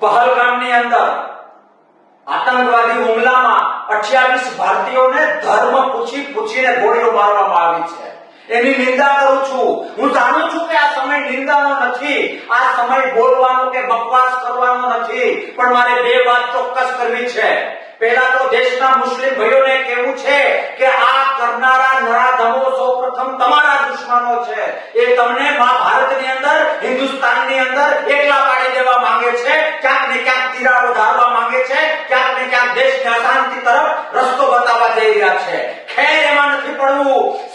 પહલગામની અંદર આતંકવાદી હુમલામાં 28 ભારતીયોને ધર્મ પૂછી પૂછીને ગોળીઓ મારવામાં આવી છે. એની નિંદા કરું છું. હું જાણું છું કે આ સમય નિંદાનો નથી. આ સમય બોલવાનો કે બકવાસ કરવાનો નથી. પણ મારે બે વાત ચોક્કસ કરવી છે. પહેલા તો દેશના મુસ્લિમ ભાઈઓને કહેવું છે કે આ કરનારા નરાધમો સૌપ્રથમ તમારા દુશ્મનો છે. એ તમને મહાભારતની અંદર, હિન્દુસ્તાનની અંદર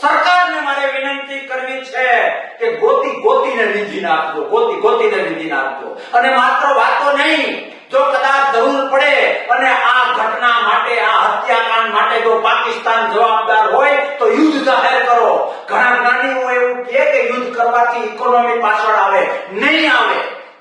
સરકારને મારે વિનંતી કરવી છે કે ગોતી ગોતીને વિધિ નાખજો, ગોતી ગોતીને વિધિ નાખજો. અને માત્ર વાતો નહીં, જો કદાચ જરૂર પડે અને આ ઘટના માટે, આ હત્યાકાંડ માટે જો પાકિસ્તાન જવાબદાર હોય, તો યુદ્ધ જાહેર કરો. ઘણા જ્ઞાનીઓ એવું કહે કે યુદ્ધ કરવાથી ઇકોનોમી પાછળ આવે, નહીં આવે.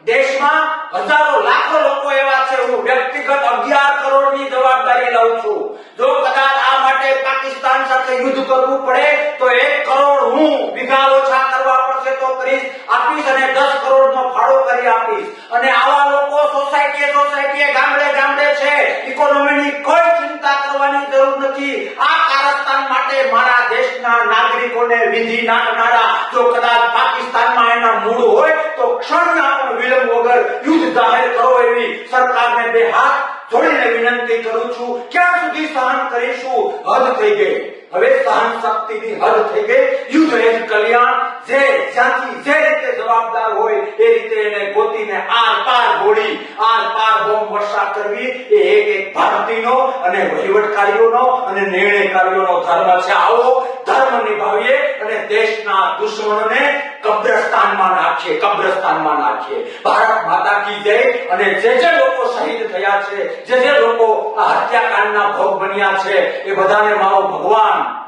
દેશમાં હજારો લાખો લોકો એવા છે હું વ્યક્તિગત અગિયાર કરોડની જવાબદારી લઉં છું જો કદાચ આ માટે પાકિસ્તાન સાથે યુદ્ધ કરવું પડે તો એક કરોડ હું વિઘા ઓછા કરવા પડશે તો કરીશ આપીશ અને દસ કરોડનો ફાળો કરી આપીશ. અને આવા લોકો સોસાયટીએ સોસાયટીએ ગામડે ગામડે છે. ઇકોનોમીની કોઈ ચિંતા કરવાની જરૂર નથી. આ કારસ્તાન માટે મારા દેશના નાગરિકોને વિધિ નાખનારા જો કદાચ પાકિસ્તાનમાં એના મૂળ હોય તો ક્ષણના પણ વિલંબ વગર યુદ્ધ જાહેર કરો એવી સરકારને બે હાથ જોડીને વિનંતી કરું છું, ક્યાં સુધી સહન કરીશું? હદ થઈ ગઈ. હવે સહન શક્તિની હદ થઈ ગઈ. યુદ્ધ એ કલ્યાણ, જે જ્યાંથી જે રીતે જવાબદાર હોય, એ રીતે એને ગોતીને આર પાર ગોળી આર પાર બોમ્બ વર્ષા કરવી, એ એક એક ભારતીયનો અને વહીવટકારીઓનો અને નિર્ણયકારીઓનો ધર્મ છે. આવો ધર્મ નિભાવીએ અને દેશના દુશ્મનોને કબ્રસ્તાનમાં નાખીએ કબ્રસ્તાનમાં નાખીએ. ભારત માતા કી જય અને જે જે લોકો શહીદ થયા છે, જે જે લોકો આ હત્યાકાંડના ભોગ બન્યા છે, એ બધાને મારો ભગવાન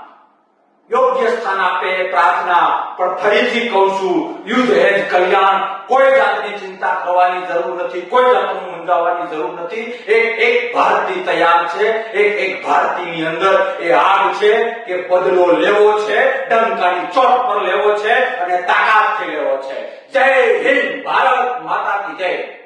યોગ્ય સ્થાન આપે પ્રાર્થના. પણ ફરીથી કહું છું, યુદ્ધ એ કલ્યાણ. કોઈ જાતની ચિંતા કરવાની જરૂર નથી, કોઈ જાતનું મૂંઝાવાની જરૂર નથી. એક એક ભારતી તૈયાર છે, એક એક ભારતીની અંદર એ છે કે બદલો લેવો છે ડંકાની ચોટ પર લેવો છે અને તાકાતથી લેવો છે. જય હિન્દ, ભારત માતા કી જય.